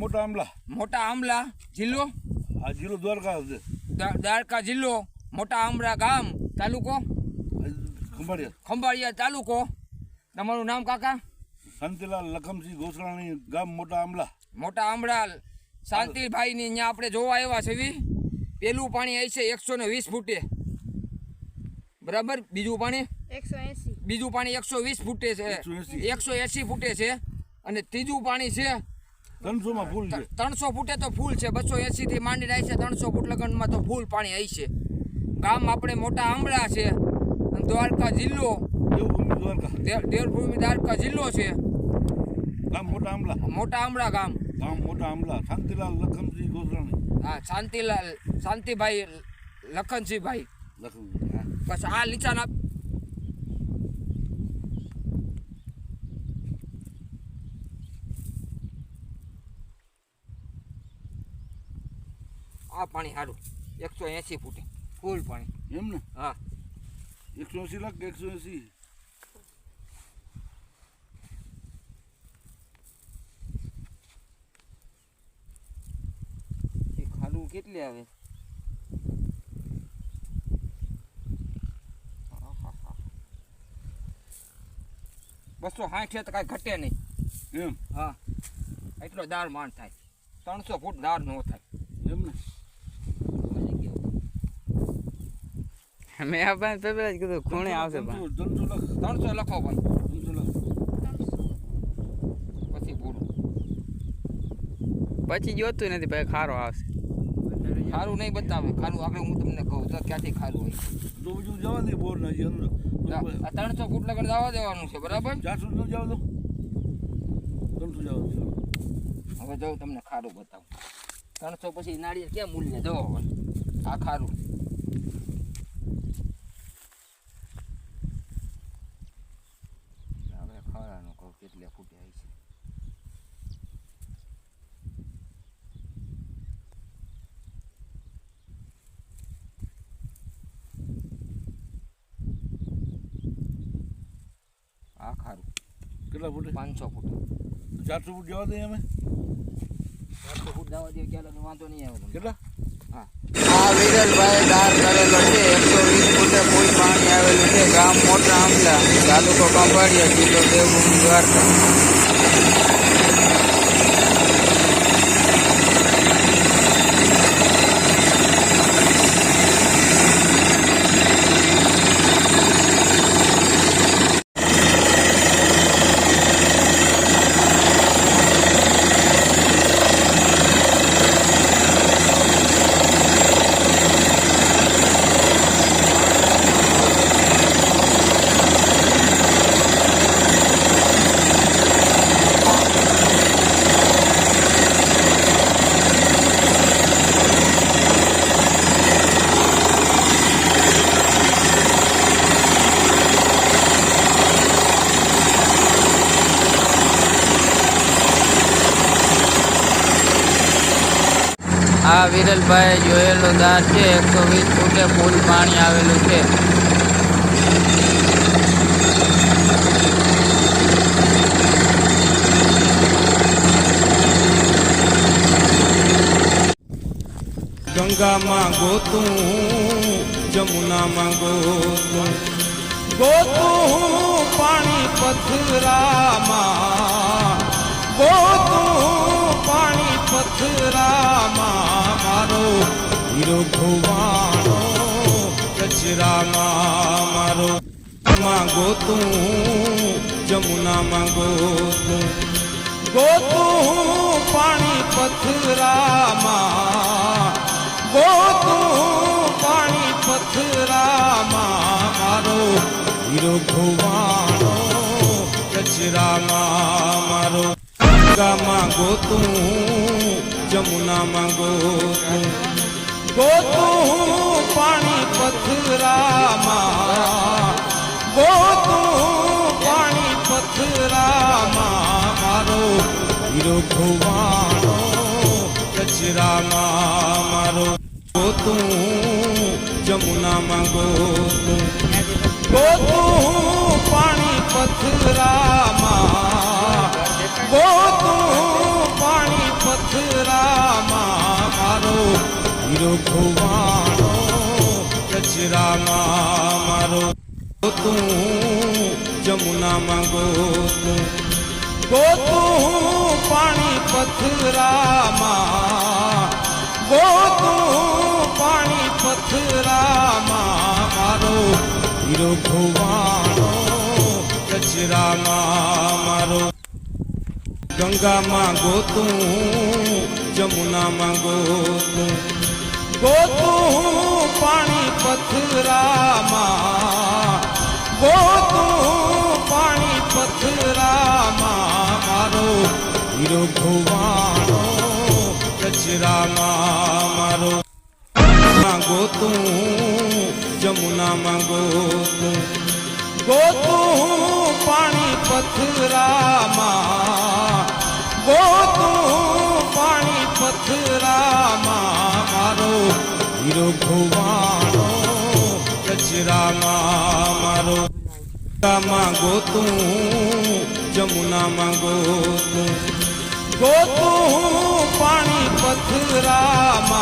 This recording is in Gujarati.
મોટા આંબલા. મોટા આંબલા જિલ્લો? આ જિલ્લો દ્વારકા દ્વારકા જિલ્લો મોટા આંબળા ગામ તાલુકો? ખંભાળિયા. ખંભાળિયા તાલુકો. તમારું નામ કાકા? શાંતિલાલ લખમસિંહ ગોસરાણી ગામ મોટા આંબલા. મોટા આંબળા શાંતિભાઈની અહીંયા આપણે જોવા આવ્યા છે પેલું પાણી આવી છે એકસો ને વીસ ફૂટે. બરાબર? બીજું પાણી? બીજું પાણી એકસો વીસ ફૂટે છે. એકસો એસી ફૂટે છે. અને ત્રીજું પાણી છે ત્રણસો માં ફૂલ છે. ત્રણસો ફૂટે તો ફૂલ છે. બસો એસી થી માંડી રહી છે. ત્રણસો ફૂટ લગનમાં તો ફૂલ પાણી આવી છે. ગામ આપણે મોટા આંબળા છે. દ્વારકા જિલ્લો. દેવભૂમિ દ્વારકા. દેવભૂમિ દ્વારકા જિલ્લો છે. ગામ મોટા આંબલા મોટા આંબળા ગામ. ગામ મોટા આંબલા શાંતિલાલ લખમસિંહ ગોસરાણી હા શાંતિલાલ શાંતિભાઈ લખનસિંહભાઈ બસ આ લીચાના આ પાણી સારું એકસો એંસી ફૂટે. ફૂલ પાણી. એમ ને? હા. એકસો એસી લાખ એકસો એસી? ખાડું કેટલી આવે? બસો સાઠ તો કાંઈ ઘટે નહીં. એમ? હા. એટલો દાળ માંડ થાય. ત્રણસો ફૂટ દાળ નો થાય એમ ને મેં આ પાસે પેલા જ કીધું ખૂણે આવશે પણ. ત્રણસો લાખ પણ. પછી પૂરું. પછી જોતું નથી ભાઈ ખારો આવશે. ખારું નહીં બતાવે ખારું આપણે હું તમને કહું તો ક્યાંથી ખારું હોય. તો બીજું જવા દે બોર ના જે અંદર આ ત્રણસો ફૂટ લગડ જવા દેવાનું છે બરાબર? ચારસો ન જવા દો. ત્રણસો જવા દો. હવે જો તમને ખારું બતાવું. ત્રણસો પછી નાળિયેર ક્યાં મૂલ્ય? જો. આ ખારું હવે ખરાનું કહું કેટલે ફૂટે આવી છે આ ખારું કેટલા ફૂટ? પાંચસો ફૂટ. ચારસો ફૂટ જવા દઈએ અમે? ચારસો ફૂટ જવા દઈએ ક્યારે વાંધો નહીં આવે કેટલા? હા. આ વિરલભાઈ દાર કરેલો છે એકસો વીસ ફૂટે ફૂલ પાણી આવેલું છે ગામ મોટા આંબલા તાલુકો કંભાળિયા જિલ્લો દેવભૂમિ દ્વારકા. આ વિરલભાઈ જોયેલો દાર છે, એકસો વીસ ફૂટે ફૂલ પાણી આવેલું છે. ગંગામાં ગોતું જમુનામાં ગોતું. ગોતું પાણી પથરામાં, ગોતું પાણી પથરામાં મારો હીરો ધોવાણો કચરામાં મારો માં ગોતું જમુનામાં ગોતું ગોતું પાણી પથરામાં ગોતું પાણી પથરામાં મારો હીરો ધોવાણો ગંગામાં ગોતું જમુનામાં ગોતું ગોતું પાણી પથરામાં ગોતું પાણી પથરામાં મારો હીરો ધોવાણો કચરામાં મારો ગોતું જમુનામાં તું ગોતું કચરામાં મારો ગોતું જમુનામાં ગોતું. ગોતું પાણી પથરામાં, ગોતું પાણી પથરામાં, મારો હીરો ખોવાણો કચરામાં, મારો ગંગામાં ગોતું, જમુનામાં ગોતું. ગોતું પાણી પથરામાં. ગોતું પાણી પથરામાં. મારો હીરો ખોવાણો કચરામાં. મારો ગોતું જમુનામાં ગોતું. ગોતું પાણી પથરામાં. ગોતું પાણી પથરામાં. મારો હીરો ખોવાણો કચરામાં મારો ગંગામાં ગોતું જમુનામાં ગોતું. ગોતું પાણી પથરામાં